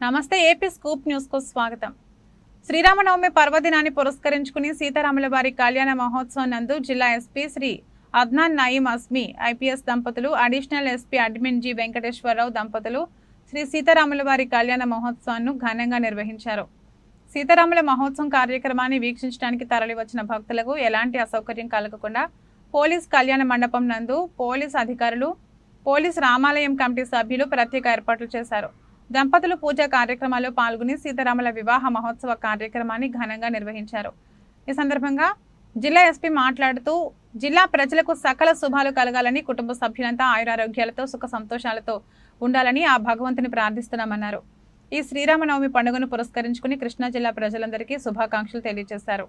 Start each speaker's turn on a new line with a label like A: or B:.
A: నమస్తే AP scoop న్యూస్కు స్వాగతం. శ్రీరామనవమి పర్వదినాన్ని పురస్కరించుకుని సీతారాముల వారి కళ్యాణ మహోత్సవం నందు జిల్లా ఎస్పీ శ్రీ అద్నాన్ నయీం అస్మి ఐపీఎస్ దంపతులు additional SP admin G Venkateswararao దంపతులు శ్రీ సీతారాముల వారి కళ్యాణ మహోత్సవాన్ని ఘనంగా నిర్వహించారు. సీతారాముల మహోత్సవం కార్యక్రమాన్ని వీక్షించడానికి తరలివచ్చిన భక్తులకు ఎలాంటి అసౌకర్యం కలగకుండా పోలీస్ కళ్యాణ మండపం నందు పోలీస్ అధికారులు పోలీస్ రామాలయం కమిటీ సభ్యులు ప్రత్యేక ఏర్పాట్లు చేశారు. దంపతులు పూజా కార్యక్రమాల్లో పాల్గొని సీతారాముల వివాహ మహోత్సవ కార్యక్రమాన్ని ఘనంగా నిర్వహించారు. ఈ సందర్భంగా జిల్లా ఎస్పీ మాట్లాడుతూ జిల్లా ప్రజలకు సకల శుభాలు కలగాలని కుటుంబ సభ్యులంతా ఆయురారోగ్యాలతో సుఖ సంతోషాలతో ఉండాలని ఆ భగవంతుని ప్రార్థిస్తున్నామన్నారు. ఈ శ్రీరామనవమి పండుగను పురస్కరించుకుని కృష్ణా జిల్లా ప్రజలందరికీ శుభాకాంక్షలు తెలియజేశారు.